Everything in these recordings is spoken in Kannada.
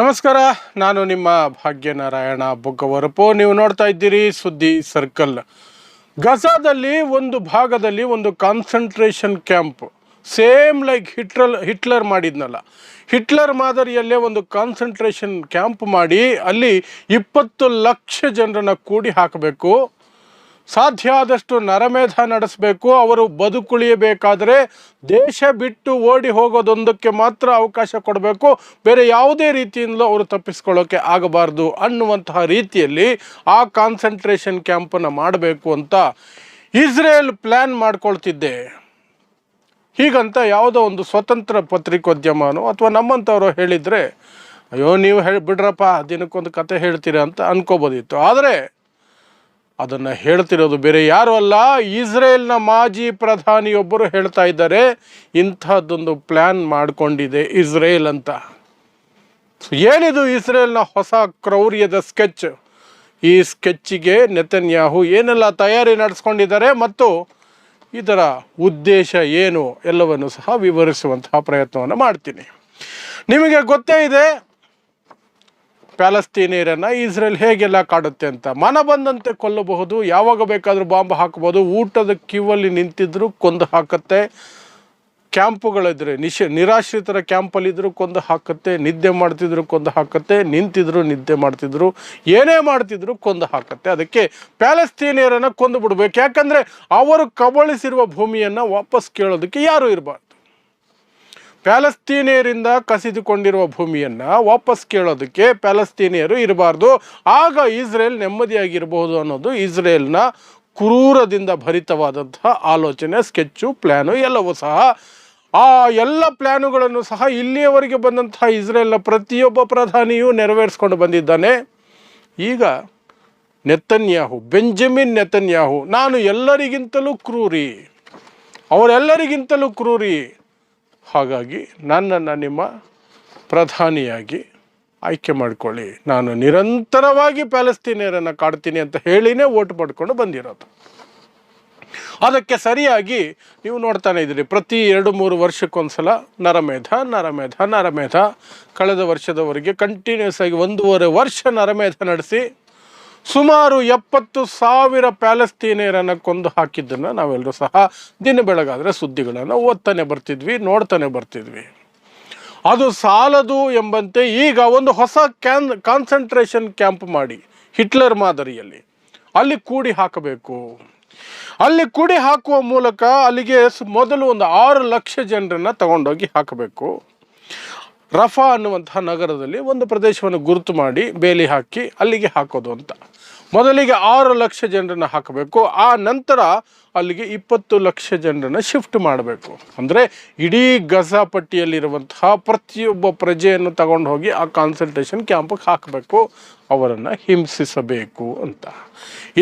ನಮಸ್ಕಾರ, ನಾನು ನಿಮ್ಮ ಭಾಗ್ಯನಾರಾಯಣ ಬೊಗ್ಗವರಪು ನೀವು ನೋಡ್ತಾ ಇದ್ದೀರಿ ಸುದ್ದಿ ಸರ್ಕಲ್. ಗಜಾದಲ್ಲಿ ಒಂದು ಭಾಗದಲ್ಲಿ ಒಂದು concentration camp. Same like Hitler Hitler ಮಾಡಿದ್ನಲ್ಲ. ಹಿಟ್ಲರ್ ಮಾದರಿಯಲ್ಲೇ ಒಂದು ಕಾನ್ಸಂಟ್ರೇಷನ್ ಕ್ಯಾಂಪ್ ಮಾಡಿ ಅಲ್ಲಿ ಇಪ್ಪತ್ತು ಲಕ್ಷ ಜನರನ್ನು ಕೂಡಿ ಹಾಕಬೇಕು. ಸಾಧ್ಯ ಆದಷ್ಟು ನರಮೇಧ ನಡೆಸಬೇಕು, ಅವರು ಬದುಕುಳಿಯಬೇಕಾದರೆ ದೇಶ ಬಿಟ್ಟು ಓಡಿ ಹೋಗೋದೊಂದಕ್ಕೆ ಮಾತ್ರ ಅವಕಾಶ ಕೊಡಬೇಕು. ಬೇರೆ ಯಾವುದೇ ರೀತಿಯಿಂದಲೂ ಅವರು ತಪ್ಪಿಸ್ಕೊಳ್ಳೋಕ್ಕೆ ಆಗಬಾರ್ದು ಅನ್ನುವಂತಹ ರೀತಿಯಲ್ಲಿ ಆ ಕಾನ್ಸಂಟ್ರೇಷನ್ ಕ್ಯಾಂಪನ್ನು ಮಾಡಬೇಕು ಅಂತ ಇಸ್ರೇಲ್ ಪ್ಲ್ಯಾನ್ ಮಾಡ್ಕೊಳ್ತಿದ್ದೆ. ಹೀಗಂತ ಯಾವುದೋ ಒಂದು ಸ್ವತಂತ್ರ ಪತ್ರಿಕೋದ್ಯಮನೋ ಅಥವಾ ನಮ್ಮಂಥವ್ರು ಹೇಳಿದರೆ, ಅಯ್ಯೋ, ನೀವು ಹೇಳಿ, ಬಿಡ್ರಪ್ಪ, ದಿನಕ್ಕೊಂದು ಕತೆ ಹೇಳ್ತೀರಾ ಅಂತ ಅನ್ಕೋಬೋದಿತ್ತು. ಆದರೆ ಅದನ್ನು ಹೇಳ್ತಿರೋದು ಬೇರೆ ಯಾರು ಅಲ್ಲ, ಇಸ್ರೇಲ್ನ ಮಾಜಿ ಪ್ರಧಾನಿಯೊಬ್ಬರು ಹೇಳ್ತಾ ಇದ್ದಾರೆ, ಇಂಥದ್ದೊಂದು ಪ್ಲ್ಯಾನ್ ಮಾಡಿಕೊಂಡಿದೆ ಇಸ್ರೇಲ್ ಅಂತ. ಏನಿದು ಇಸ್ರೇಲ್ನ ಹೊಸ ಕ್ರೌರ್ಯದ ಸ್ಕೆಚ್? ಈ ಸ್ಕೆಚ್ಚಿಗೆ ನೆತನ್ಯಾಹು ಏನೆಲ್ಲ ತಯಾರಿ ನಡೆಸ್ಕೊಂಡಿದ್ದಾರೆ ಮತ್ತು ಇದರ ಉದ್ದೇಶ ಏನು, ಎಲ್ಲವನ್ನು ಸಹ ವಿವರಿಸುವಂತಹ ಪ್ರಯತ್ನವನ್ನು ಮಾಡ್ತೀನಿ. ನಿಮಗೆ ಗೊತ್ತೇ ಇದೆ ಪ್ಯಾಲೆಸ್ತೀನಿಯರನ್ನು ಇಸ್ರೇಲ್ ಹೇಗೆಲ್ಲ ಕಾಡುತ್ತೆ ಅಂತ. ಮನ ಬಂದಂತೆ ಕೊಲ್ಲಬಹುದು, ಯಾವಾಗ ಬೇಕಾದರೂ ಬಾಂಬ್ ಹಾಕ್ಬೋದು, ಊಟದ ಕ್ಯೂವಲ್ಲಿ ನಿಂತಿದ್ರು ಕೊಂದು ಹಾಕತ್ತೆ. ಕ್ಯಾಂಪುಗಳಿದ್ರೆ, ನಿಶ, ನಿರಾಶ್ರಿತರ ಕ್ಯಾಂಪಲ್ಲಿದ್ದರೂ ಕೊಂದು ಹಾಕತ್ತೆ, ನಿದ್ದೆ ಮಾಡ್ತಿದ್ರು ಕೊಂದು ಹಾಕತ್ತೆ, ನಿಂತಿದ್ರು ನಿದ್ದೆ ಮಾಡ್ತಿದ್ರು, ಏನೇ ಮಾಡ್ತಿದ್ರು ಕೊಂದು ಹಾಕತ್ತೆ. ಅದಕ್ಕೆ ಪ್ಯಾಲೆಸ್ತೀನಿಯರನ್ನು ಕೊಂದು ಬಿಡ್ಬೇಕು. ಯಾಕಂದರೆ ಅವರು ಕಬಳಿಸಿರುವ ಭೂಮಿಯನ್ನು ವಾಪಸ್ ಕೇಳೋದಕ್ಕೆ ಯಾರೂ ಇರಬಾರ್ದು. ಪ್ಯಾಲೆಸ್ತೀನಿಯರಿಂದ ಕಸಿದುಕೊಂಡಿರುವ ಭೂಮಿಯನ್ನು ವಾಪಸ್ ಕೇಳೋದಕ್ಕೆ ಪ್ಯಾಲಸ್ತೀನಿಯರು ಇರಬಾರ್ದು. ಆಗ ಇಸ್ರೇಲ್ ನೆಮ್ಮದಿಯಾಗಿರಬಹುದು ಅನ್ನೋದು ಇಸ್ರೇಲ್ನ ಕ್ರೂರದಿಂದ ಭರಿತವಾದಂತಹ ಆಲೋಚನೆ, ಸ್ಕೆಚ್ಚು ಪ್ಲ್ಯಾನು ಎಲ್ಲವೂ ಸಹ. ಆ ಎಲ್ಲ ಪ್ಲ್ಯಾನುಗಳನ್ನು ಸಹ ಇಲ್ಲಿಯವರೆಗೆ ಬಂದಂತಹ ಇಸ್ರೇಲ್ನ ಪ್ರತಿಯೊಬ್ಬ ಪ್ರಧಾನಿಯೂ ನೆರವೇರಿಸ್ಕೊಂಡು ಬಂದಿದ್ದಾನೆ. ಈಗ ನೆತನ್ಯಾಹು, ಬೆಂಜಮಿನ್ ನೆತನ್ಯಾಹು, ನಾನು ಎಲ್ಲರಿಗಿಂತಲೂ ಕ್ರೂರಿ. ಅವರೆಲ್ಲರಿಗಿಂತಲೂ ಕ್ರೂರಿ. ಹಾಗಾಗಿ ನನ್ನನ್ನು ನಿಮ್ಮ ಪ್ರಧಾನಿಯಾಗಿ ಆಯ್ಕೆ ಮಾಡಿಕೊಳ್ಳಿ. ನಾನು ನಿರಂತರವಾಗಿ ಪ್ಯಾಲೆಸ್ತೀನಿಯರನ್ನು ಕಾಡ್ತೀನಿ ಅಂತ ಹೇಳಿನೇ ಓಟ್ ಪಡ್ಕೊಂಡು ಬಂದಿರೋದು. ಅದಕ್ಕೆ ಸರಿಯಾಗಿ ನೀವು ನೋಡ್ತಾನೆ ಇದ್ದೀರಿ. ಪ್ರತಿ ಎರಡು ಮೂರು ವರ್ಷಕ್ಕೊಂದ್ಸಲ ನರಮೇಧ ನರಮೇಧ ನರಮೇಧ. ಕಳೆದ ವರ್ಷದವರೆಗೆ ಕಂಟಿನ್ಯೂಸ್ ಆಗಿ ಒಂದೂವರೆ ವರ್ಷ ನರಮೇಧ ನಡೆಸಿ ಸುಮಾರು ಎಪ್ಪತ್ತು ಸಾವಿರ ಪ್ಯಾಲೆಸ್ತೀನಿಯರನ್ನು ಕೊಂದು ಹಾಕಿದ್ದನ್ನು ನಾವೆಲ್ಲರೂ ಸಹ ದಿನ ಬೆಳಗಾದರೆ ಸುದ್ದಿಗಳನ್ನು ಓದ್ತಾನೆ ಬರ್ತಿದ್ವಿ, ನೋಡ್ತಾನೆ ಬರ್ತಿದ್ವಿ. ಅದು ಸಾಲದು ಎಂಬಂತೆ ಈಗ ಒಂದು ಹೊಸ ಕ್ಯಾನ್, ಕಾನ್ಸಂಟ್ರೇಷನ್ ಕ್ಯಾಂಪ್ ಮಾಡಿ ಹಿಟ್ಲರ್ ಮಾದರಿಯಲ್ಲಿ. ಅಲ್ಲಿ ಕೂಡಿ ಹಾಕಬೇಕು. ಅಲ್ಲಿ ಕೂಡಿ ಹಾಕುವ ಮೂಲಕ ಅಲ್ಲಿಗೆ ಮೊದಲು ಒಂದು ಆರು ಲಕ್ಷ ಜನರನ್ನು ತಗೊಂಡೋಗಿ ಹಾಕಬೇಕು. ರಫಾ ಅನ್ನುವಂತಹ ನಗರದಲ್ಲಿ ಒಂದು ಪ್ರದೇಶವನ್ನು ಗುರುತು ಮಾಡಿ ಬೇಲಿ ಹಾಕಿ ಅಲ್ಲಿಗೆ ಹಾಕೋದು ಅಂತ. ಮೊದಲಿಗೆ ಆರು ಲಕ್ಷ ಜನರನ್ನು ಹಾಕಬೇಕು, ಆ ನಂತರ ಅಲ್ಲಿಗೆ ಇಪ್ಪತ್ತು ಲಕ್ಷ ಜನರನ್ನು ಶಿಫ್ಟ್ ಮಾಡಬೇಕು. ಅಂದರೆ ಇಡೀ ಗಜಾ ಪಟ್ಟಿಯಲ್ಲಿರುವಂತಹ ಪ್ರತಿಯೊಬ್ಬ ಪ್ರಜೆಯನ್ನು ತಗೊಂಡು ಹೋಗಿ ಆ ಕಾನ್ಸಲ್ಟೇಷನ್ ಕ್ಯಾಂಪಿಗೆ ಹಾಕಬೇಕು, ಅವರನ್ನು ಹಿಂಸಿಸಬೇಕು ಅಂತ.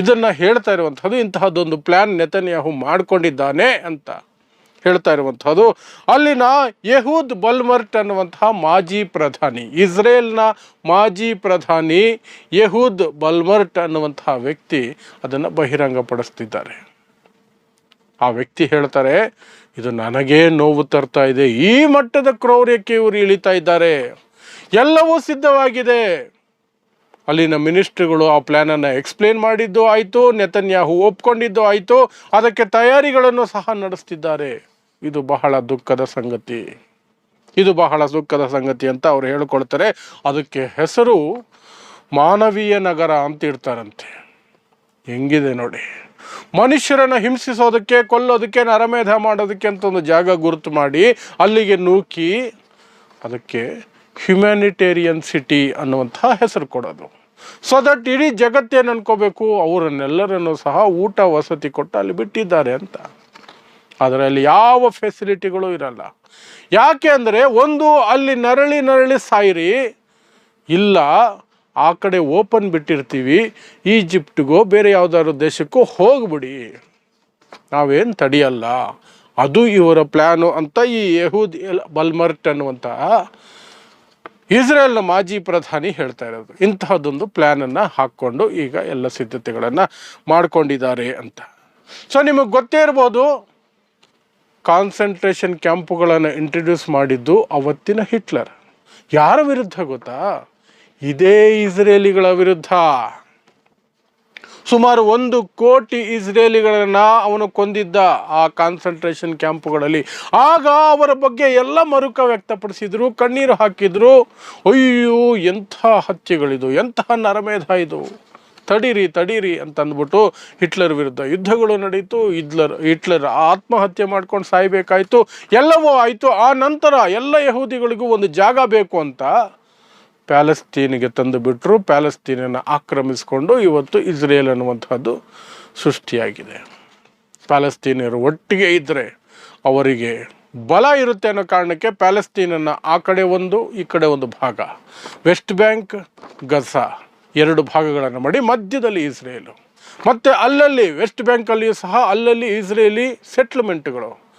ಇದನ್ನು ಹೇಳ್ತಾ ಇರುವಂಥದ್ದು ಇಂತಹದ್ದೊಂದು ಪ್ಲ್ಯಾನ್ ನೆತನ್ಯಾಹು ಮಾಡಿಕೊಂಡಿದ್ದಾನೆ ಅಂತ. ಹೇಳ್ತಾ ಇರುವಂಥದ್ದು ಅಲ್ಲಿನ ಯಹೂದ್ ಬಲ್ಮರ್ಟ್ ಅನ್ನುವಂತಹ ಮಾಜಿ ಪ್ರಧಾನಿ, ಇಸ್ರೇಲ್ನ ಮಾಜಿ ಪ್ರಧಾನಿ ಯಹೂದ್ ಬಲ್ಮರ್ಟ್ ಅನ್ನುವಂತಹ ವ್ಯಕ್ತಿ ಅದನ್ನು ಬಹಿರಂಗಪಡಿಸ್ತಿದ್ದಾರೆ. ಆ ವ್ಯಕ್ತಿ ಹೇಳ್ತಾರೆ, ಇದು ನನಗೇ ನೋವು ತರ್ತಾ ಇದೆ, ಈ ಮಟ್ಟದ ಕ್ರೌರ್ಯಕ್ಕೆ ಇವರು ಇಳಿತಾ ಇದ್ದಾರೆ. ಎಲ್ಲವೂ ಸಿದ್ಧವಾಗಿದೆ. ಅಲ್ಲಿನ ಮಿನಿಸ್ಟ್ರಿಗಳು ಆ ಪ್ಲ್ಯಾನನ್ನು ಎಕ್ಸ್ಪ್ಲೇನ್ ಮಾಡಿದ್ದು ಆಯಿತು, ನೆತನ್ಯಾಹು ಒಪ್ಕೊಂಡಿದ್ದು ಆಯಿತು, ಅದಕ್ಕೆ ತಯಾರಿಗಳನ್ನು ಸಹ ನಡೆಸ್ತಿದ್ದಾರೆ. ಇದು ಬಹಳ ದುಃಖದ ಸಂಗತಿ. ಇದು ಬಹಳ ದುಃಖದ ಸಂಗತಿ ಅಂತ ಅವ್ರು ಹೇಳ್ಕೊಳ್ತಾರೆ. ಅದಕ್ಕೆ ಹೆಸರು ಮಾನವೀಯ ನಗರ ಅಂತ ಇಡ್ತಾರಂತೆ. ಹೆಂಗಿದೆ ನೋಡಿ. ಮನುಷ್ಯರನ್ನು ಹಿಂಸಿಸೋದಕ್ಕೆ, ಕೊಲ್ಲೋದಕ್ಕೆ, ನರಮೇಧ ಮಾಡೋದಕ್ಕೆ ಅಂತ ಒಂದು ಜಾಗ ಗುರುತು ಮಾಡಿ ಅಲ್ಲಿಗೆ ನೂಕಿ ಅದಕ್ಕೆ ಹ್ಯುಮ್ಯಾನಿಟೇರಿಯನ್ ಸಿಟಿ ಅನ್ನುವಂತಹ ಹೆಸರು ಕೊಡೋದು. ಸೊ ದಟ್ ಇಡೀ ಜಗತ್ತೇನು ಅನ್ಕೋಬೇಕು, ಅವರನ್ನೆಲ್ಲರನ್ನು ಸಹ ಊಟ ವಸತಿ ಕೊಟ್ಟು ಅಲ್ಲಿ ಬಿಟ್ಟಿದ್ದಾರೆ ಅಂತ. ಆದರೆ ಅಲ್ಲಿ ಯಾವ ಫೆಸಿಲಿಟಿಗಳು ಇರಲ್ಲ. ಯಾಕೆ ಅಂದರೆ ಒಂದು ಅಲ್ಲಿ ನರಳಿ ನರಳಿ ಸಾಯಿರಿ, ಇಲ್ಲ ಆ ಕಡೆ ಓಪನ್ ಬಿಟ್ಟಿರ್ತೀವಿ ಈಜಿಪ್ಟ್ಗೋ ಬೇರೆ ಯಾವುದಾದ್ರು ದೇಶಕ್ಕೂ ಹೋಗ್ಬಿಡಿ. ನಾವೇನು ತಡೆಯಲ್ಲ. ಅದು ಇವರ ಪ್ಲ್ಯಾನು ಅಂತ ಈ ಯಹೂದ್ ಬಲ್ಮರ್ಟ್ ಅನ್ನುವಂತಹ ಇಸ್ರೇಲ್ನ ಮಾಜಿ ಪ್ರಧಾನಿ ಹೇಳ್ತಾ ಇರೋದು. ಇಂತಹದ್ದೊಂದು ಪ್ಲ್ಯಾನನ್ನು ಹಾಕ್ಕೊಂಡು ಈಗ ಎಲ್ಲ ಸಿದ್ಧತೆಗಳನ್ನು ಮಾಡ್ಕೊಂಡಿದ್ದಾರೆ ಅಂತ. ಸೊ ನಿಮಗೆ ಗೊತ್ತೇ ಇರ್ಬೋದು ಕಾನ್ಸಂಟ್ರೇಷನ್ ಕ್ಯಾಂಪುಗಳನ್ನು ಇಂಟ್ರಡ್ಯೂಸ್ ಮಾಡಿದ್ದು ಅವತ್ತಿನ ಹಿಟ್ಲರ್. ಯಾರ ವಿರುದ್ಧ ಗೊತ್ತಾ? ಇದೇ ಇಸ್ರೇಲಿಗಳ ವಿರುದ್ಧ. ಸುಮಾರು ಒಂದು ಕೋಟಿ ಇಸ್ರೇಲಿಗಳನ್ನು ಅವನು ಕೊಂದಿದ್ದ ಆ ಕಾನ್ಸಂಟ್ರೇಷನ್ ಕ್ಯಾಂಪುಗಳಲ್ಲಿ. ಆಗ ಅವರ ಬಗ್ಗೆ ಎಲ್ಲ ಮರುಕ ವ್ಯಕ್ತಪಡಿಸಿದರು, ಕಣ್ಣೀರು ಹಾಕಿದ್ರು. ಅಯ್ಯೋ ಎಂಥ ಹತ್ಯೆಗಳಿದು ಎಂತಹ ನರಮೇಧ ಇದು. ತಡೀರಿ ತಡೀರಿ ಅಂತ ಅಂದ್ಬಿಟ್ಟು ಹಿಟ್ಲರ್ ವಿರುದ್ಧ ಯುದ್ಧಗಳು ನಡೀತು. ಹಿಟ್ಲರ್ ಹಿಟ್ಲರ್ ಆತ್ಮಹತ್ಯೆ ಮಾಡ್ಕೊಂಡು ಸಾಯ್ಬೇಕಾಯ್ತು. ಎಲ್ಲವೂ ಆಯಿತು. ಆ ನಂತರ ಎಲ್ಲ ಯಹೂದಿಗಳಿಗೂ ಒಂದು ಜಾಗ ಬೇಕು ಅಂತ ಪ್ಯಾಲೆಸ್ತೀನಿಗೆ ತಂದು ಬಿಟ್ಟರು ಪ್ಯಾಲೆಸ್ತೀನನ್ನು ಆಕ್ರಮಿಸಿಕೊಂಡು ಇವತ್ತು ಇಸ್ರೇಲ್ ಅನ್ನುವಂಥದ್ದು ಸೃಷ್ಟಿಯಾಗಿದೆ. ಪ್ಯಾಲೆಸ್ತೀನಿಯರು ಒಟ್ಟಿಗೆ ಇದ್ದರೆ ಅವರಿಗೆ ಬಲ ಇರುತ್ತೆ ಅನ್ನೋ ಕಾರಣಕ್ಕೆ ಪ್ಯಾಲೆಸ್ತೀನನ್ನು ಆ ಕಡೆ ಒಂದು, ಈ ಕಡೆ ಒಂದು ಭಾಗ. ವೆಸ್ಟ್ ಬ್ಯಾಂಕ್ ಗಸಾ ಎರಡು ಭಾಗಗಳನ್ನು ಮಾಡಿ, ಮಧ್ಯದಲ್ಲಿ ಇಸ್ರೇಲು. ಮತ್ತು ಅಲ್ಲಲ್ಲಿ, ವೆಸ್ಟ್ ಬ್ಯಾಂಕಲ್ಲಿಯೂ ಸಹ ಅಲ್ಲಲ್ಲಿ ಇಸ್ರೇಲಿ ಸೆಟ್ಲ್ಮೆಂಟ್ಗಳು.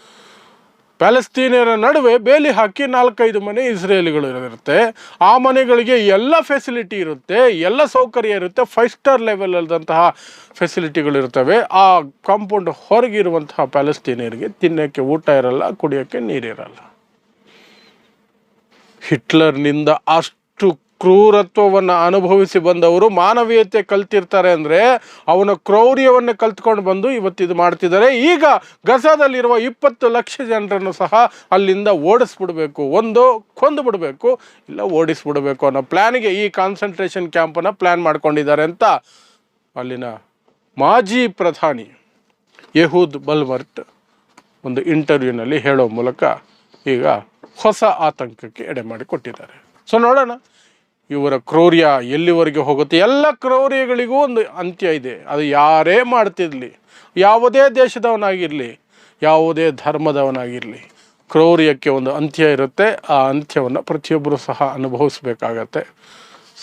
ಪ್ಯಾಲೆಸ್ತೀನಿಯರ ನಡುವೆ ಬೇಲಿ ಹಾಕಿ ನಾಲ್ಕೈದು ಮನೆ ಇಸ್ರೇಲಿಗಳು ಇರುತ್ತೆ. ಆ ಮನೆಗಳಿಗೆ ಎಲ್ಲ ಫೆಸಿಲಿಟಿ ಇರುತ್ತೆ, ಎಲ್ಲ ಸೌಕರ್ಯ ಇರುತ್ತೆ ಫೈವ್ ಸ್ಟಾರ್ ಲೆವೆಲ್ ಅಲ್ಲದಂತಹ ಫೆಸಿಲಿಟಿಗಳು ಇರ್ತವೆ. ಆ ಕಾಂಪೌಂಡ್ ಹೊರಗಿರುವಂತಹ ಪ್ಯಾಲೆಸ್ತೀನಿಯರಿಗೆ ತಿನ್ನೋಕ್ಕೆ ಊಟ ಇರಲ್ಲ, ಕುಡಿಯೋಕ್ಕೆ ನೀರಿರಲ್ಲ. ಹಿಟ್ಲರ್ನಿಂದ ಅಷ್ಟು ಕ್ರೂರತ್ವವನ್ನು ಅನುಭವಿಸಿ ಬಂದವರು ಮಾನವೀಯತೆ ಕಲ್ತಿರ್ತಾರೆ ಅಂದರೆ ಅವನ ಕ್ರೌರ್ಯವನ್ನು ಕಲ್ತ್ಕೊಂಡು ಬಂದು ಇವತ್ತಿದು ಮಾಡ್ತಿದ್ದಾರೆ. ಈಗ ಗಜಾದಲ್ಲಿರುವ ಇಪ್ಪತ್ತು ಲಕ್ಷ ಜನರನ್ನು ಸಹ ಅಲ್ಲಿಂದ ಓಡಿಸ್ಬಿಡಬೇಕು. ಒಂದು ಕೊಂದು ಬಿಡಬೇಕು ಇಲ್ಲ ಓಡಿಸ್ಬಿಡಬೇಕು ಅನ್ನೋ ಪ್ಲ್ಯಾನಿಗೆ ಈ ಕಾನ್ಸಂಟ್ರೇಷನ್ ಕ್ಯಾಂಪನ್ನು ಪ್ಲ್ಯಾನ್ ಮಾಡ್ಕೊಂಡಿದ್ದಾರೆ ಅಂತ ಅಲ್ಲಿನ ಮಾಜಿ ಪ್ರಧಾನಿ ಯಹೂದ್ ಬಲ್ವರ್ಟ್ ಒಂದು ಇಂಟರ್ವ್ಯೂನಲ್ಲಿ ಹೇಳೋ ಮೂಲಕ ಈಗ ಹೊಸ ಆತಂಕಕ್ಕೆ ಎಡೆ ಮಾಡಿಕೊಟ್ಟಿದ್ದಾರೆ. ಸೊ ನೋಡೋಣ ಇವರ ಕ್ರೌರ್ಯ ಎಲ್ಲಿವರೆಗೆ ಹೋಗುತ್ತೆ? ಎಲ್ಲ ಕ್ರೌರ್ಯಗಳಿಗೂ ಒಂದು ಅಂತ್ಯ ಇದೆ. ಅದು ಯಾರೇ ಮಾಡ್ತಿರಲಿ, ಯಾವುದೇ ದೇಶದವನಾಗಿರಲಿ, ಯಾವುದೇ ಧರ್ಮದವನಾಗಿರಲಿ, ಕ್ರೌರ್ಯಕ್ಕೆ ಒಂದು ಅಂತ್ಯ ಇರುತ್ತೆ. ಆ ಅಂತ್ಯವನ್ನು ಪ್ರತಿಯೊಬ್ಬರು ಸಹ ಅನುಭವಿಸ್ಬೇಕಾಗತ್ತೆ.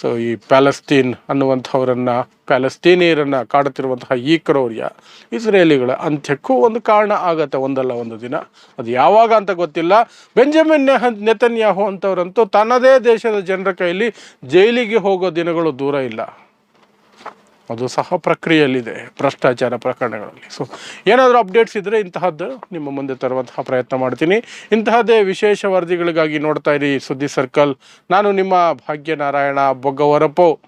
ಸೊ ಈ ಪ್ಯಾಲೆಸ್ತೀನ್ ಅನ್ನುವಂಥವರನ್ನು ಪ್ಯಾಲೆಸ್ತೀನಿಯರನ್ನು ಕಾಡುತ್ತಿರುವಂತಹ ಈ ಕ್ರೌರ್ಯ ಇಸ್ರೇಲಿಗಳ ಅಂತ್ಯಕ್ಕೂ ಒಂದು ಕಾರಣ ಆಗತ್ತೆ ಒಂದಲ್ಲ ಒಂದು ದಿನ. ಅದು ಯಾವಾಗ ಅಂತ ಗೊತ್ತಿಲ್ಲ. ಬೆಂಜಮಿನ್ ನೆಹ ನೆತನ್ಯಾಹು ಅಂಥವ್ರಂತೂ ತನ್ನದೇ ದೇಶದ ಜನರ ಕೈಯಲ್ಲಿ ಜೈಲಿಗೆ ಹೋಗೋ ದಿನಗಳು ದೂರ ಇಲ್ಲ. ಅದು ಸಹ ಪ್ರಕ್ರಿಯೆಯಲ್ಲಿದೆ, ಭ್ರಷ್ಟಾಚಾರ ಪ್ರಕರಣಗಳಲ್ಲಿ. ಸೊ ಏನಾದರೂ ಅಪ್ಡೇಟ್ಸ್ ಇದ್ದರೆ ಇಂತಹದ್ದು ನಿಮ್ಮ ಮುಂದೆ ತರುವಂತಹ ಪ್ರಯತ್ನ ಮಾಡ್ತೀನಿ. ಇಂತಹದ್ದೇ ವಿಶೇಷ ವರದಿಗಳಿಗಾಗಿ ನೋಡ್ತಾ ಇರಿ ಸುದ್ದಿ ಸರ್ಕಲ್ ನಾನು ನಿಮ್ಮ ಭಾಗ್ಯನಾರಾಯಣ ಬೊಗ್ಗವರಪ್ಪು.